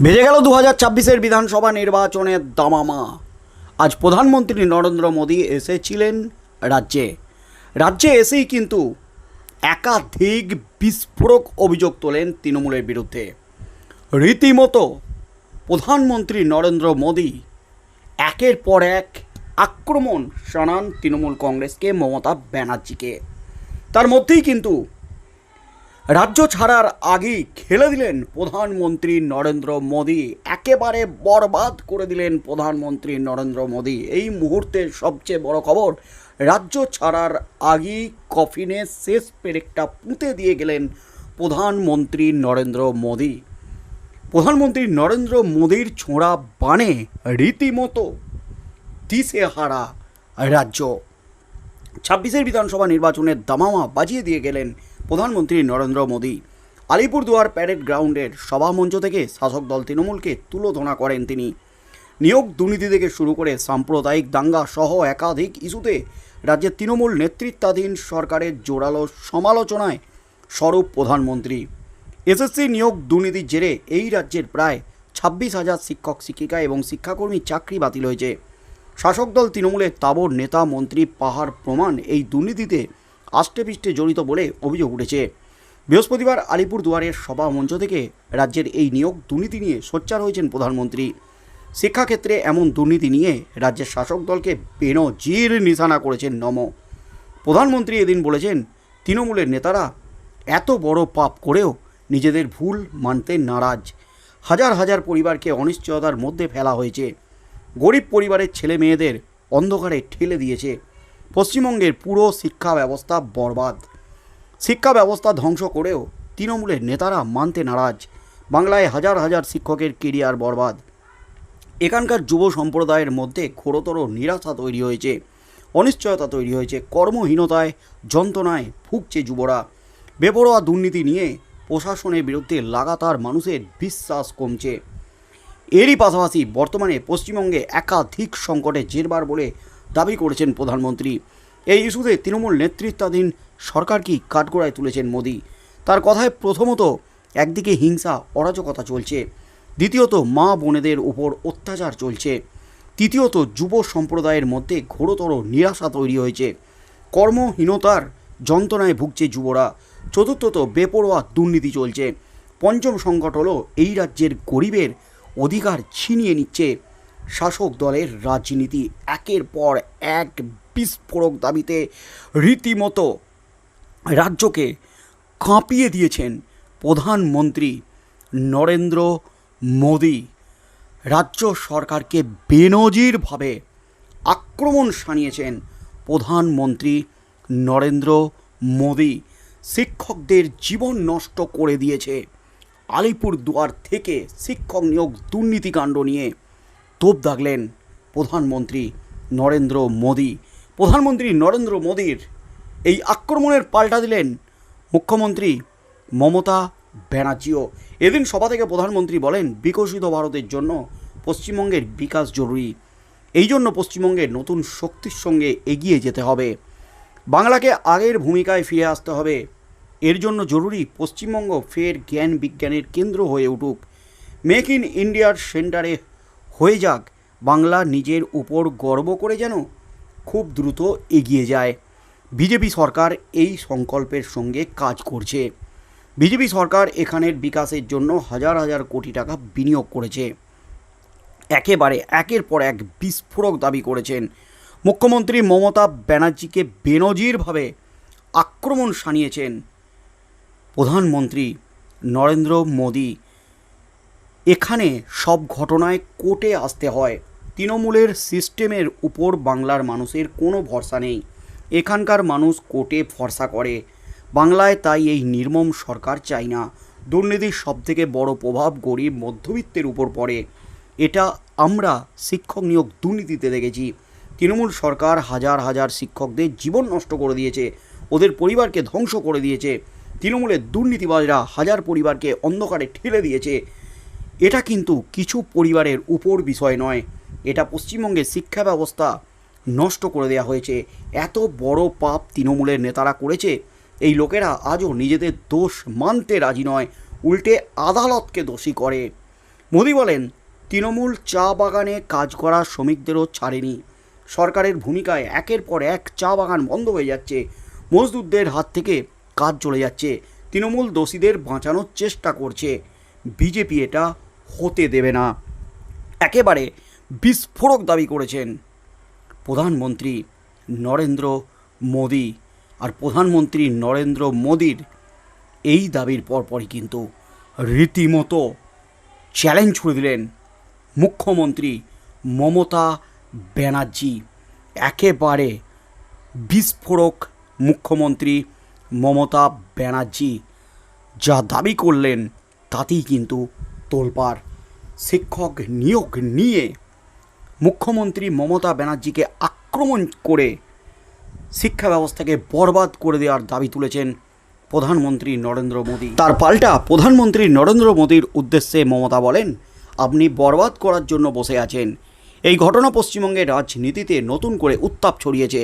ভেজে গেল দু হাজার ছাব্বিশের বিধানসভা নির্বাচনের দামামা। আজ প্রধানমন্ত্রী নরেন্দ্র মোদী এসেছিলেন রাজ্যে। রাজ্যে এসেই কিন্তু একাধিক বিস্ফোরক অভিযোগ তোলেন তৃণমূলের বিরুদ্ধে। রীতিমতো প্রধানমন্ত্রী নরেন্দ্র মোদী একের পর এক আক্রমণ শানান তৃণমূল কংগ্রেসকে মমতা ব্যানার্জিকে। তার মধ্যেই কিন্তু রাজ্য ছাড়ার আগেই খেলে দিলেন প্রধানমন্ত্রী নরেন্দ্র মোদী। একেবারে বরবাদ করে দিলেন প্রধানমন্ত্রী নরেন্দ্র মোদী। এই মুহূর্তের সবচেয়ে বড় খবর, রাজ্য ছাড়ার আগেই কফিনে শেষ পেরেকটা পুঁতে দিয়ে গেলেন প্রধানমন্ত্রী নরেন্দ্র মোদী। প্রধানমন্ত্রী নরেন্দ্র মোদীর ছোঁড়া বানে রীতিমতো দিশেহারা রাজ্য। ছাব্বিশের বিধানসভা নির্বাচনের দামামা বাজিয়ে দিয়ে গেলেন প্রধানমন্ত্রী নরেন্দ্র মোদী। আলিপুরদুয়ার প্যারেড গ্রাউন্ডের সভামঞ্চ থেকে শাসক দল তৃণমূলকে তুলোধনা করেন তিনি। নিয়োগ দুর্নীতি থেকে শুরু করে সাম্প্রদায়িক দাঙ্গা সহ একাধিক ইস্যুতে রাজ্যের তৃণমূল নেতৃত্বাধীন সরকারের জোরালো সমালোচনায় স্বরূপ প্রধানমন্ত্রী। এসএসসি নিয়োগ দুর্নীতির জেরে এই রাজ্যের প্রায় ছাব্বিশ হাজার শিক্ষক, শিক্ষিকা এবং শিক্ষাকর্মী চাকরি বাতিল হয়েছে। শাসক দল তৃণমূলের তাবর নেতা, মন্ত্রী পাহাড় প্রমাণ এই দুর্নীতিতে আষ্টেপৃষ্টে জড়িত বলে অভিযোগ উঠেছে। বৃহস্পতিবার আলিপুর দুয়ারের সভা মঞ্চ থেকে রাজ্যের এই নিয়োগ দুর্নীতি নিয়ে সোচ্চার হয়েছেন প্রধানমন্ত্রী। শিক্ষাক্ষেত্রে এমন দুর্নীতি নিয়ে রাজ্যের শাসক দলকে বেনজির নিশানা করেছেন নম। প্রধানমন্ত্রী এদিন বলেছেন, তৃণমূলের নেতারা এত বড় পাপ করেও নিজেদের ভুল মানতে নারাজ। হাজার হাজার পরিবারকে অনিশ্চয়তার মধ্যে ফেলা হয়েছে। গরিব পরিবারের ছেলে মেয়েদের অন্ধকারে ঠেলে দিয়েছে। পশ্চিমবঙ্গের পুরো শিক্ষা ব্যবস্থা বরবাদ। শিক্ষা ব্যবস্থা ধ্বংস করেও তৃণমূলের নেতারা মানতে নারাজ। বাংলায় হাজার হাজার শিক্ষকের কেরিয়ার বরবাদ। এখানকার যুব সম্প্রদায়ের মধ্যে ঘোরতর নিরাশা তৈরি হয়েছে। অনিশ্চয়তা তৈরি হয়েছে। কর্মহীনতায়, যন্ত্রণায় ভুগছে যুবরা। বেপরোয়া দুর্নীতি নিয়ে প্রশাসনের বিরুদ্ধে লাগাতার মানুষের বিশ্বাস কমছে। এরই পাশাপাশি বর্তমানে পশ্চিমবঙ্গে একাধিক সংকটে জেরবার বলে দাবি করেছেন প্রধানমন্ত্রী। এই ইস্যুতে তৃণমূল নেতৃত্বাধীন সরকার কি কাঠগোড়ায় তুলেছেন মোদী? তার কথায় প্রথমত একদিকে হিংসা, অরাজকতা চলছে। দ্বিতীয়ত মা বোনেদের উপর অত্যাচার চলছে। তৃতীয়ত যুব সম্প্রদায়ের মধ্যে ঘোরতর নিরাশা তৈরি হয়েছে। কর্মহীনতার যন্ত্রণায় ভুগছে যুবরা। চতুর্থত বেপরোয়া দুর্নীতি চলছে। পঞ্চম সংকট হলো এই রাজ্যের গরিবের অধিকার ছিনিয়ে নিচ্ছে। শাসক দলের রাজনীতি একের পর এক বিস্ফোরক দাবিতে রীতিমতো রাজ্যকে কাঁপিয়ে দিয়েছেন প্রধানমন্ত্রী নরেন্দ্র মোদী। রাজ্য সরকারকে বেনজিরভাবে আক্রমণ সানিয়েছেন প্রধানমন্ত্রী নরেন্দ্র মোদী। শিক্ষকদের জীবন নষ্ট করে দিয়েছে আলিপুর দুয়ার থেকে শিক্ষক নিয়োগ দুর্নীতিকাণ্ড নিয়ে। তোপ দাগলেন প্রধানমন্ত্রী নরেন্দ্র মোদী। প্রধানমন্ত্রী নরেন্দ্র মোদীর এই আক্রমণের পাল্টা দিলেন মুখ্যমন্ত্রী মমতা ব্যানার্জিও। এদিন সভা থেকে প্রধানমন্ত্রী বলেন, বিকশিত ভারতের জন্য পশ্চিমবঙ্গের বিকাশ জরুরি। এই জন্য পশ্চিমবঙ্গের নতুন শক্তির সঙ্গে এগিয়ে যেতে হবে। বাংলাকে আগের ভূমিকায় ফিরে আসতে হবে। এর জন্য জরুরি পশ্চিমবঙ্গ ফের জ্ঞান বিজ্ঞানের কেন্দ্র হয়ে উঠুক। মেক ইন ইন্ডিয়ার সেন্টারে হয়ে যাক, বাংলা নিজের উপর গর্ব করে যেন খুব দ্রুত এগিয়ে যায়। বিজেপি সরকার এই সংকল্পের সঙ্গে কাজ করছে। বিজেপি সরকার এখানের বিকাশের জন্য হাজার হাজার কোটি টাকা বিনিয়োগ করেছে। একেবারে একের পর এক বিস্ফোরক দাবি করেছেন মুখ্যমন্ত্রী মমতা ব্যানার্জিকে বেনজিরভাবে আক্রমণ সানিয়েছেন প্রধানমন্ত্রী নরেন্দ্র মোদী। এখানে সব ঘটনায় কোর্টে আসতে হয়। তৃণমূলের সিস্টেমের উপর বাংলার মানুষের কোনো ভরসা নেই। এখানকার মানুষ কোর্টে ভরসা করে। বাংলায় তাই এই নির্মম সরকার চাই না। দুর্নীতির সবথেকে বড় প্রভাব গরিব মধ্যবিত্তের উপর পড়ে। এটা আমরা শিক্ষক নিয়োগ দুর্নীতিতে দেখেছি। তৃণমূল সরকার হাজার হাজার শিক্ষকদের জীবন নষ্ট করে দিয়েছে। ওদের পরিবারকে ধ্বংস করে দিয়েছে। তৃণমূলের দুর্নীতিবাজরা হাজার পরিবারকে অন্ধকারে ঠেলে দিয়েছে। এটা কিন্তু কিছু পরিবারের উপর বিষয় নয়। এটা পশ্চিমবঙ্গের শিক্ষা ব্যবস্থা নষ্ট করে দেওয়া হয়েছে। এত বড় পাপ তৃণমূলের নেতারা করেছে। এই লোকেরা আজও নিজেদের দোষ মানতে রাজি নয়, উল্টে আদালতকে দোষী করে। মোদি বলেন, তৃণমূল চা বাগানে কাজ করা শ্রমিকদেরও ছাড়েনি। সরকারের ভূমিকায় একের পর এক চা বাগান বন্ধ হয়ে যাচ্ছে। মজদুরদের হাত থেকে কাজ চলে যাচ্ছে। তৃণমূল দোষীদের বাঁচানোর চেষ্টা করছে। বিজেপি এটা হতে দেবে না। একেবারে বিস্ফোরক দাবি করেছেন প্রধানমন্ত্রী নরেন্দ্র মোদি। আর প্রধানমন্ত্রী নরেন্দ্র মোদির এই দাবির পরপরই কিন্তু রীতিমতো চ্যালেঞ্জ ছুড়ে দিলেন মুখ্যমন্ত্রী মমতা ব্যানার্জি। একেবারে বিস্ফোরক মুখ্যমন্ত্রী মমতা ব্যানার্জি যা দাবি করলেন তাতেই কিন্তু তোলপাড়। শিক্ষক নিয়োগ নিয়ে মুখ্যমন্ত্রী মমতা ব্যানার্জিকে আক্রমণ করে শিক্ষা ব্যবস্থাকে বরবাদ করে দেওয়ার দাবি তুলেছেন প্রধানমন্ত্রী নরেন্দ্র মোদী। তার পাল্টা প্রধানমন্ত্রী নরেন্দ্র মোদীর উদ্দেশ্যে মমতা বলেন, আপনি বরবাদ করার জন্য বসে আছেন। এই ঘটনা পশ্চিমবঙ্গের রাজনীতিতে নতুন করে উত্তাপ ছড়িয়েছে।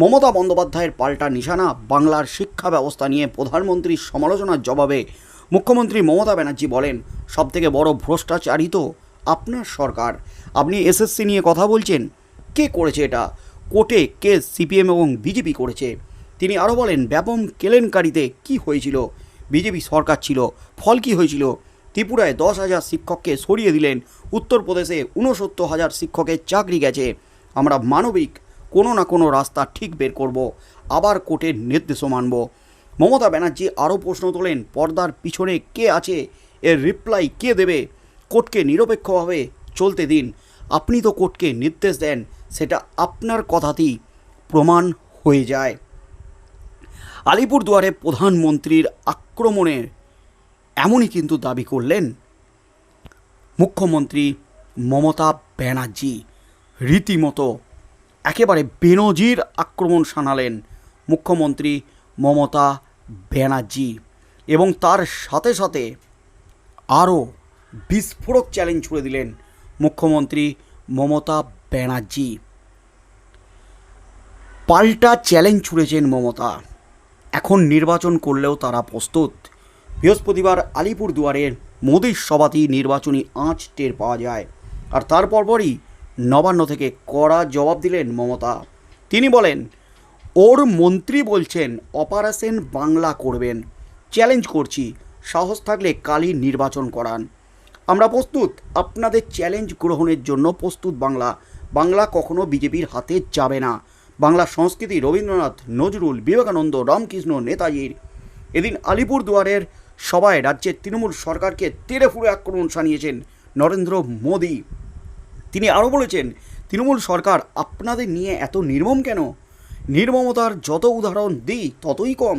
মমতা বন্দ্যোপাধ্যায়ের পাল্টা নিশানা বাংলার শিক্ষা ব্যবস্থা নিয়ে প্রধানমন্ত্রীর সমালোচনার জবাবে মুখ্যমন্ত্রী মমতা ব্যানার্জি বলেন, সবথেকে বড় ভ্রষ্টাচারী তো আপনার সরকার। আপনি এসএসসি নিয়ে কথা বলছেন, কে করেছে এটা? কোর্টে কেস সিপিএম এবং বিজেপি করেছে। তিনি আরও বলেন, ব্যাপম কেলেঙ্কারিতে কি হয়েছিল? বিজেপি সরকার ছিল, ফল কি হয়েছিল? ত্রিপুরায় দশ হাজার শিক্ষককে সরিয়ে দিলেন, উত্তরপ্রদেশে ঊনসত্তর হাজার শিক্ষকের চাকরি গেছে। আমরা মানবিক কোনো না কোনো রাস্তা ঠিক বের করব, আবার কোর্টের নির্দেশও মানব। মমতা ব্যানার্জি আরও প্রশ্ন তোলেন, পর্দার পিছনে কে আছে? এর রিপ্লাই কে দেবে? কোর্টকে নিরপেক্ষভাবে চলতে দিন। আপনি তো কোর্টকে নির্দেশ দেন, সেটা আপনার কথাতেই প্রমাণ হয়ে যায়। আলিপুরদুয়ারে প্রধানমন্ত্রীর আক্রমণের এমনই কিন্তু দাবি করলেন মুখ্যমন্ত্রী মমতা ব্যানার্জি। রীতিমতো একেবারে বেনজির আক্রমণ শানালেন মুখ্যমন্ত্রী মমতা ব্যানার্জি এবং তার সাথে সাথে আরও বিস্ফোরক চ্যালেঞ্জ ছুড়ে দিলেন মুখ্যমন্ত্রী মমতা ব্যানার্জি। পাল্টা চ্যালেঞ্জ ছুড়েছেন মমতা। এখন নির্বাচন করলেও তারা প্রস্তুত। বৃহস্পতিবার আলিপুর দুয়ারের মোদির সভাতেই নির্বাচনী আঁচ টের পাওয়া যায়। আর তার পরপরই নবান্ন থেকে কড়া জবাব দিলেন মমতা। তিনি বলেন ওর মন্ত্রী বলছেন, অপারেশন বাংলা করবেন। চ্যালেঞ্জ করছি, সাহস থাকলে কালই নির্বাচন করান। আমরা প্রস্তুত, আপনাদের চ্যালেঞ্জ গ্রহণের জন্য প্রস্তুত বাংলা। বাংলা কখনো বিজেপির হাতে যাবে না। বাংলা সংস্কৃতি রবীন্দ্রনাথ, নজরুল, বিবেকানন্দ, রামকৃষ্ণ, নেতাজির। এদিন আলিপুর দুয়ারের সভায় রাজ্যের তৃণমূল সরকারকে তেড়ে ফুড়ে আক্রমণ শানিয়েছেন নরেন্দ্র মোদী। তিনি আরও বলেছেন, তৃণমূল সরকার আপনাদের নিয়ে এত নির্মম কেন? নির্মমতার যত উদাহরণ দিই ততই কম।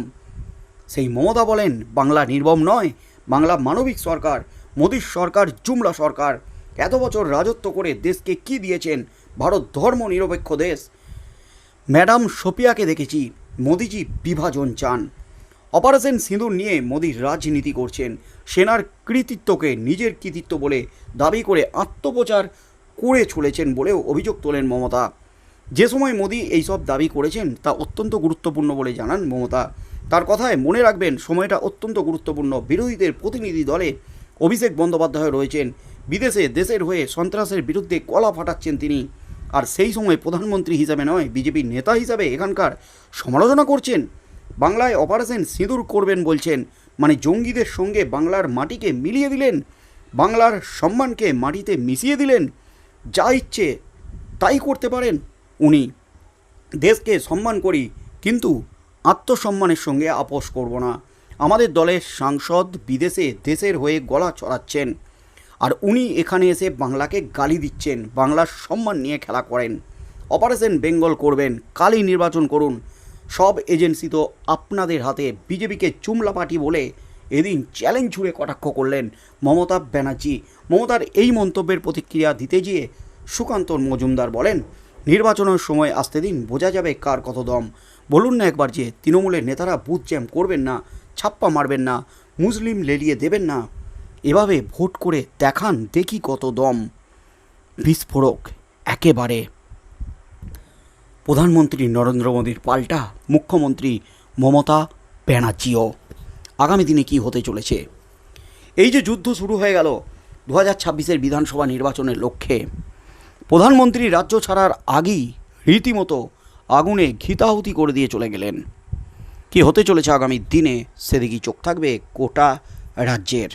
সেই মমতা বলেন, বাংলা নির্মম নয়, বাংলা মানবিক সরকার, মোদীর সরকার, জুমলা সরকার। এত বছর রাজত্ব করে দেশকে কি দিয়েছেন? ভারত ধর্ম নিরপেক্ষ দেশ। ম্যাডাম সোপিয়াকে দেখেছি, মোদিজি বিভাজন চান। অপারেশন সিঁদুর নিয়ে মোদি রাজনীতি করছেন। সেনার কৃতিত্বকে নিজের কৃতিত্ব বলে দাবি করে আত্মপ্রচার করে চলেছেন বলেও অভিযোগ তোলেন মমতা। যে সময় মোদি এইসব দাবি করেছেন তা অত্যন্ত গুরুত্বপূর্ণ বলে জানান মমতা। তার কথায় মনে রাখবেন, সময়টা অত্যন্ত গুরুত্বপূর্ণ। বিরোধীদের প্রতিনিধি দলে অভিষেক বন্দ্যোপাধ্যায় রয়েছেন। বিদেশে দেশের হয়ে সন্ত্রাসের বিরুদ্ধে কলা ফাটাচ্ছেন তিনি। আর সেই সময় প্রধানমন্ত্রী হিসাবে নয়, বিজেপির নেতা হিসাবে এখানকার সমালোচনা করছেন। বাংলায় অপারেশন সিঁদুর করবেন বলছেন। মানে জঙ্গিদের সঙ্গে বাংলার মাটিকে মিলিয়ে দিলেন। বাংলার সম্মানকে মাটিতে মিশিয়ে দিলেন। যা ইচ্ছে তাই করতে পারেন। উনি। দেশকে সম্মান করি, কিন্তু আত্মসম্মানের সঙ্গে আপোষ করব না। আমাদের দলের সাংসদ বিদেশে দেশের হয়ে গলা চড়াচ্ছেন। আর উনি এখানে এসে বাংলাকে গালি দিচ্ছেন, বাংলার সম্মান নিয়ে খেলা করেন। অপারেশন বেঙ্গল করবেন, কালই নির্বাচন করুন। সব এজেন্সি তো আপনাদের হাতে, বিজেপিকে চুমলা পার্টি বলে এদিন চ্যালেঞ্জ ছুড়ে কটাক্ষ করলেন মমতা ব্যানার্জি। মমতার এই মন্তব্যের প্রতিক্রিয়া দিতে গিয়ে সুকান্ত মজুমদার বলেন নির্বাচনের সময় আসতে দিন বোঝা যাবে কার কত দম। বলুন না একবার যে তৃণমূলের নেতারা বুথ জ্যাম করবেন না, ছাপ্পা মারবেন না, মুসলিম লেলিয়ে দেবেন না। এভাবে ভোট করে দেখান দেখি কত দম। বিস্ফোরক একেবারে। প্রধানমন্ত্রী নরেন্দ্র মোদীর পাল্টা মুখ্যমন্ত্রী মমতা ব্যানার্জিও। আগামী দিনে কি হতে চলেছে? এই যে যুদ্ধ শুরু হয়ে গেল, দু হাজার ছাব্বিশের বিধানসভা নির্বাচনের লক্ষ্যে। প্রধানমন্ত্রী রাজ্য ছাড়ার আগেই রীতিমতো আগুনে ঘিতাহুতি করে দিয়ে চলে গেলেন। কি হতে চলেছে আগামী দিনে সেদিকেই চোখ থাকবে কোটা রাজ্যের।